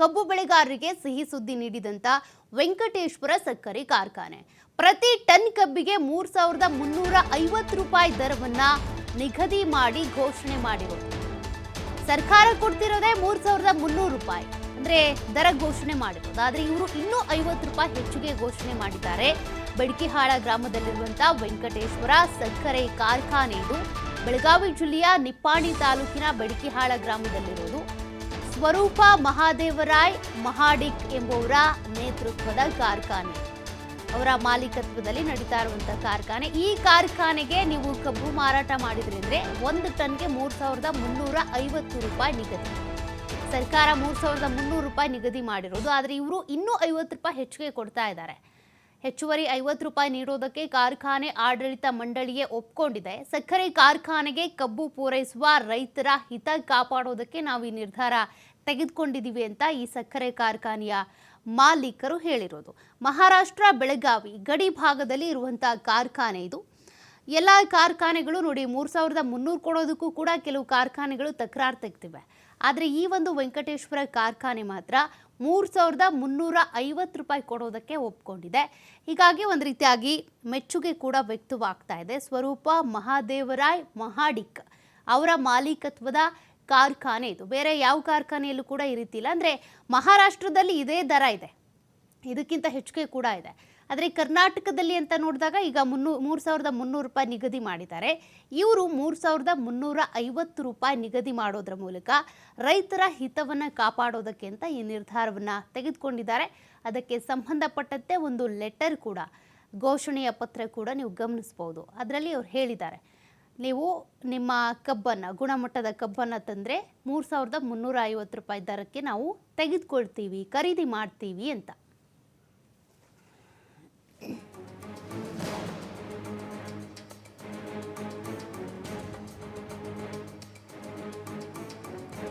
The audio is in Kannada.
ಕಬ್ಬು ಬೆಳೆಗಾರರಿಗೆ ಸಿಹಿ ಸುದ್ದಿ ನೀಡಿದಂತ ವೆಂಕಟೇಶ್ವರ ಸಕ್ಕರೆ ಕಾರ್ಖಾನೆ. ಪ್ರತಿ ಟನ್ ಕಬ್ಬಿಗೆ ಮೂರ್ ಸಾವಿರದ ಮುನ್ನೂರ ಐವತ್ತು ರೂಪಾಯಿ ದರವನ್ನ ನಿಗದಿ ಮಾಡಿ ಘೋಷಣೆ ಮಾಡಿರೋದು ಸರ್ಕಾರ ಕೊಡ್ತಿರೋದೇ ಮೂರು ಸಾವಿರದ ಮುನ್ನೂರು ರೂಪಾಯಿ. ಅಂದ್ರೆ ದರ ಘೋಷಣೆ ಮಾಡಿರೋದು ಆದರೆ ಇವರು ಇನ್ನೂ ಐವತ್ತು ರೂಪಾಯಿ ಹೆಚ್ಚಿಗೆ ಘೋಷಣೆ ಮಾಡಿದ್ದಾರೆ. ಬೆಡಕಿಹಾಳ ಗ್ರಾಮದಲ್ಲಿರುವಂತಹ ವೆಂಕಟೇಶ್ವರ ಸಕ್ಕರೆ ಕಾರ್ಖಾನೆ ಇದು. ಬೆಳಗಾವಿ ಜಿಲ್ಲೆಯ ನಿಪ್ಪಾಣಿ ತಾಲೂಕಿನ ಬೆಡಕಿಹಾಳ ಗ್ರಾಮದಲ್ಲಿರೋದು. ಸ್ವರೂಪ ಮಹಾದೇವರಾಯ್, ಮಹಾಡಿಕ್ ಎಂಬುವರ ನೇತೃತ್ವದ ಕಾರ್ಖಾನೆ. ಅವರ ಮಾಲೀಕತ್ವದಲ್ಲಿ ನಡೀತಾ ಇರುವಂತಹ ಕಾರ್ಖಾನೆ. ಈ ಕಾರ್ಖಾನೆಗೆ ನೀವು ಕಬ್ಬು ಮಾರಾಟ ಮಾಡಿದ್ರಿ ಒಂದು ಟನ್ಗೆ ಮೂರ್ ಸಾವಿರದ ಮುನ್ನೂರ ಐವತ್ತು ರೂಪಾಯಿ ನಿಗದಿ. ಸರ್ಕಾರ ಮೂರ್ ಸಾವಿರದ ಮುನ್ನೂರು ರೂಪಾಯಿ ನಿಗದಿ ಮಾಡಿರೋದು, ಆದರೆ ಇವರು ಇನ್ನೂ ಐವತ್ತು ರೂಪಾಯಿ ಹೆಚ್ಚಿಗೆ ಕೊಡ್ತಾ ಇದ್ದಾರೆ. ಹೆಚ್ಚುವರಿ ಐವತ್ತು ರೂಪಾಯಿ ನೀಡೋದಕ್ಕೆ ಕಾರ್ಖಾನೆ ಆಡಳಿತ ಮಂಡಳಿಯೇ ಒಪ್ಕೊಂಡಿದೆ. ಸಕ್ಕರೆ ಕಾರ್ಖಾನೆಗೆ ಕಬ್ಬು ಪೂರೈಸುವ ರೈತರ ಹಿತ ಕಾಪಾಡೋದಕ್ಕೆ ನಾವು ಈ ನಿರ್ಧಾರ ತೆಗೆದುಕೊಂಡಿದ್ದೀವಿ ಅಂತ ಈ ಸಕ್ಕರೆ ಕಾರ್ಖಾನೆಯ ಮಾಲೀಕರು ಹೇಳಿರೋದು. ಮಹಾರಾಷ್ಟ್ರ, ಬೆಳಗಾವಿ ಗಡಿ ಭಾಗದಲ್ಲಿ ಇರುವಂತಹ ಕಾರ್ಖಾನೆ ಇದು. ಎಲ್ಲ ಕಾರ್ಖಾನೆಗಳು ನೋಡಿ ಮೂರು ಸಾವಿರದ ಮುನ್ನೂರು ಕೊಡೋದಕ್ಕೂ ಕೂಡ ಕೆಲವು ಕಾರ್ಖಾನೆಗಳು ತಕರಾರು ತೆಗ್ತಿವೆ ಆದರೆ ಈ ಒಂದು ವೆಂಕಟೇಶ್ವರ ಕಾರ್ಖಾನೆ ಮಾತ್ರ ಮೂರು ಸಾವಿರದ ಮುನ್ನೂರ ಐವತ್ತು ರೂಪಾಯಿ ಕೊಡೋದಕ್ಕೆ ಒಪ್ಕೊಂಡಿದೆ. ಹೀಗಾಗಿ ಒಂದು ರೀತಿಯಾಗಿ ಮೆಚ್ಚುಗೆ ಕೂಡ ವ್ಯಕ್ತವಾಗ್ತಾ ಇದೆ. ಸ್ವರೂಪ ಮಹಾದೇವರಾಯ್ ಮಹಾಡಿಕ್ ಅವರ ಮಾಲೀಕತ್ವದ ಕಾರ್ಖಾನೆ ಇದು. ಬೇರೆ ಯಾವ ಕಾರ್ಖಾನೆಯಲ್ಲೂ ಕೂಡ ಈ ರೀತಿ ಅಂದರೆ ಮಹಾರಾಷ್ಟ್ರದಲ್ಲಿ ಇದೇ ದರ ಇದೆ. ಇದಕ್ಕಿಂತ ಹೆಚ್ಚಿಗೆ ಕೂಡ ಇದೆ. ಆದರೆ ಕರ್ನಾಟಕದಲ್ಲಿ ಅಂತ ನೋಡಿದಾಗ ಈಗ ಮುನ್ನೂ ಮೂರು ಸಾವಿರದ ಮುನ್ನೂರು ರೂಪಾಯಿ ನಿಗದಿ ಮಾಡಿದ್ದಾರೆ. ಇವರು ಮೂರು ಸಾವಿರದ ಮುನ್ನೂರ ಐವತ್ತು ರೂಪಾಯಿ ನಿಗದಿ ಮಾಡೋದ್ರ ಮೂಲಕ ರೈತರ ಹಿತವನ್ನು ಕಾಪಾಡೋದಕ್ಕೆ ಅಂತ ಈ ನಿರ್ಧಾರವನ್ನು ತೆಗೆದುಕೊಂಡಿದ್ದಾರೆ. ಅದಕ್ಕೆ ಸಂಬಂಧಪಟ್ಟಂತೆ ಒಂದು ಲೆಟರ್ ಕೂಡ, ಘೋಷಣೆಯ ಪತ್ರ ಕೂಡ ನೀವು ಗಮನಿಸ್ಬೋದು. ಅದರಲ್ಲಿ ಅವ್ರು ಹೇಳಿದ್ದಾರೆ, ನೀವು ನಿಮ್ಮ ಕಬ್ಬನ್ನು, ಗುಣಮಟ್ಟದ ಕಬ್ಬನ್ನು ತಂದರೆ ಮೂರು ಸಾವಿರದ ಮುನ್ನೂರ ಐವತ್ತು ರೂಪಾಯಿ ದರಕ್ಕೆ ನಾವು ತೆಗೆದುಕೊಳ್ತೀವಿ, ಖರೀದಿ ಮಾಡ್ತೀವಿ ಅಂತ.